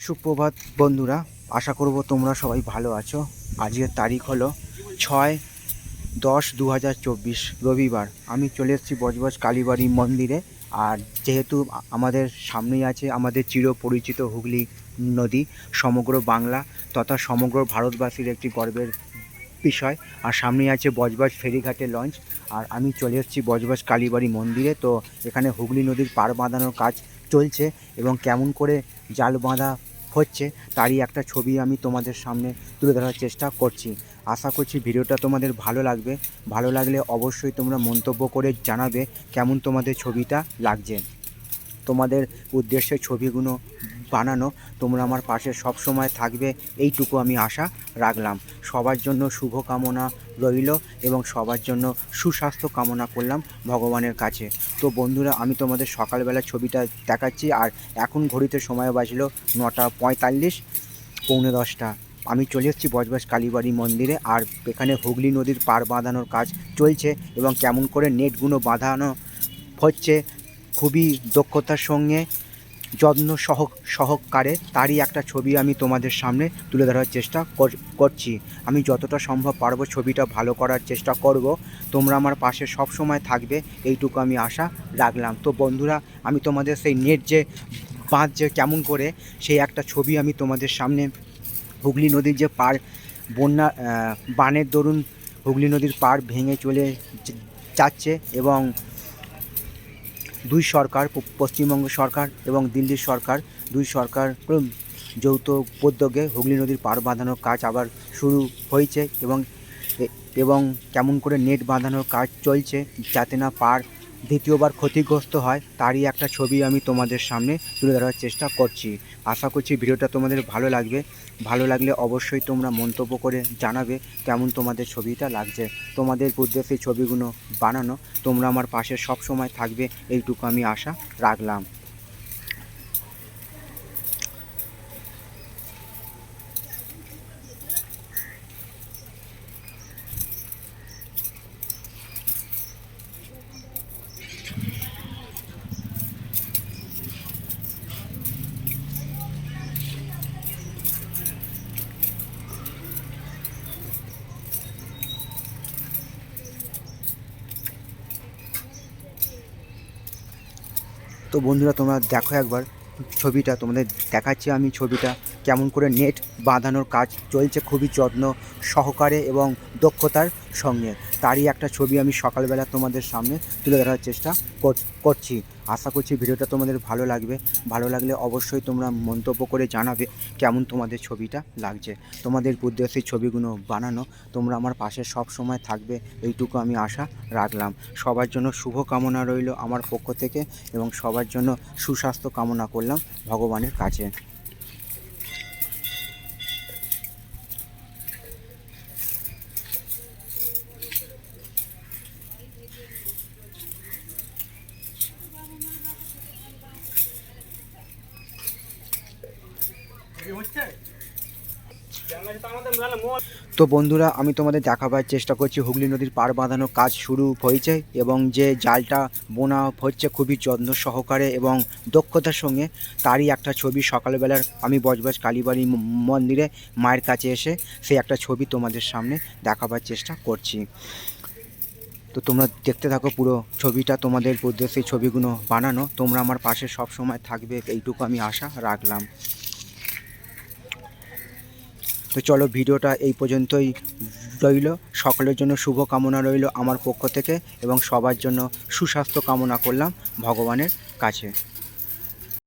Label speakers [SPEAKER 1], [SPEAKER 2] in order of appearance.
[SPEAKER 1] সুপ্রভাত বন্ধুরা, আশা করব তোমরা সবাই ভালো আছো। আজকের তারিখ হলো ছয় দশ দু রবিবার। আমি চলে এসেছি বজবজ কালীবাড়ি মন্দিরে। আর যেহেতু আমাদের সামনেই আছে আমাদের চিরপরিচিত হুগলি নদী, সমগ্র বাংলা তথা সমগ্র ভারতবাসীর একটি গর্বের বিষয়। আর সামনেই আছে বজবজ ফেরিঘাটে লঞ্চ। আর আমি চলে এসেছি বজবজ কালীবাড়ি মন্দিরে। তো এখানে হুগলি নদীর পার বাঁধানোর কাজ চলছে এবং কেমন করে জাল বাঁধা হচ্ছে, তারই একটা ছবি আমি তোমাদের সামনে তুলে ধরার চেষ্টা করছি। আশা করছি ভিডিওটা তোমাদের ভালো লাগবে। ভালো লাগলে অবশ্যই তোমরা মন্তব্য করে জানাবে কেমন তোমাদের ছবিটা লাগছে। তোমাদের উদ্দেশ্যে ছবিগুলো বানানো। তোমরা আমার পাশে সব সময় থাকবে, এইটুকু আমি আশা রাখলাম। সবার জন্য শুভ কামনা রইল এবং সবার জন্য সুস্বাস্থ্য কামনা করলাম ভগবানের কাছে। তো বন্ধুরা, আমি তোমাদের সকালবেলা ছবিটা দেখাচ্ছি আর এখন ঘড়িতে সময় বাজলো নটা পঁয়তাল্লিশ, পৌনে দশটা। আমি চলে এসেছি বজবাস কালীবাড়ি মন্দিরে আর এখানে হুগলি নদীর পার বাঁধানোর কাজ চলছে এবং কেমন করে নেটগুলো বাঁধানো হচ্ছে, খুবই দক্ষতার সঙ্গে যত্ন সহ সহকারে তারই একটা ছবি আমি তোমাদের সামনে তুলে ধরার চেষ্টা কর- করছি। আমি যতটা সম্ভব পারব ছবিটা ভালো করার চেষ্টা করব। তোমরা আমার পাশে সব সময় থাকবে, এইটুকু আমি আশা রাখলাম। তো বন্ধুরা, আমি তোমাদের সেই নেট যে বাঁধ যে কেমন করে, সেই একটা ছবি আমি তোমাদের সামনে হুগলি নদীর যে পার বন্যা বানের দরুন হুগলি নদীর পার ভেঙে চলে যাচ্ছে এবং দুই সরকার পশ্চিমবঙ্গ সরকার এবং দিল্লির সরকার, দুই সরকার যৌথ উদ্যোগে হুগলি নদীর পার বাঁধানোর কাজ আবার শুরু হয়েছে এবং এবং কেমন করে নেট বাঁধানোর কাজ চলছে যাতে না পার দ্বিতীয়বার ক্ষতিগ্রস্ত হয়, তারই একটা ছবি আমি তোমাদের সামনে তুলে ধরার চেষ্টা করছি। আশা করছি ভিডিওটা তোমাদের ভালো লাগবে। ভালো লাগলে অবশ্যই তোমরা মন্তব্য করে জানাবে কেমন তোমাদের ছবিটা লাগছে। তোমাদের উদ্দেশ্যে ছবিগুলো বানানো, তোমরা আমার পাশে সব সময় থাকবে, এইটুকু আমি আশা রাখলাম। তো বন্ধুরা তোমরা দেখো একবার ছবিটা তোমাদের দেখাচ্ছি আমি ছবিটা। কেমন করে নেট বাঁধানোর কাজ চলছে খুবই যত্ন সহকারে এবং দক্ষতার সঙ্গে। তারই একটা ছবি আমি সকালবেলা তোমাদের সামনে তুলে ধরার চেষ্টা কর- করছি। আশা করছি ভিডিওটা তোমাদের ভালো লাগবে। ভালো লাগলে অবশ্যই তোমরা মন্তব্য করে জানাবে কেমন তোমাদের ছবিটা লাগছে। তোমাদের উদ্দেশ্যে ছবিগুলো বানানো, তোমরা আমার পাশে সব সময় থাকবে এইটুকু আমি আশা রাখলাম। সবার জন্য শুভ কামনা রইল আমার পক্ষ থেকে এবং সবার জন্য সুস্বাস্থ্য কামনা করলাম ভগবানের কাছে। তো বন্ধুরা, আমি তোমাদের দেখাবার চেষ্টা করছি হুগলি নদীর পার বাঁধানোর কাজ শুরু হয়েছে এবং যে জালটা বোনা হচ্ছে খুবই যত্ন সহকারে এবং দক্ষতার সঙ্গে, তারই একটা ছবি সকালবেলার আমি বজবজ কালীবাড়ি মন্দিরে মায়ের কাছে এসে সেই একটা ছবি তোমাদের সামনে দেখাবার চেষ্টা করছি। তো তোমরা দেখতে থাকো পুরো ছবিটা, তোমাদের উদ্দেশ্যে ছবিগুলো বানানো। তোমরা আমার পাশে সব সময় থাকবে, এইটুকু আমি আশা রাখলাম। তো চলো ভিডিওটা এই পর্যন্তই রইল। সকলের জন্য শুভ কামনা রইল আমার পক্ষ থেকে এবং সবার জন্য সুস্বাস্থ্য কামনা করলাম ভগবানের কাছে।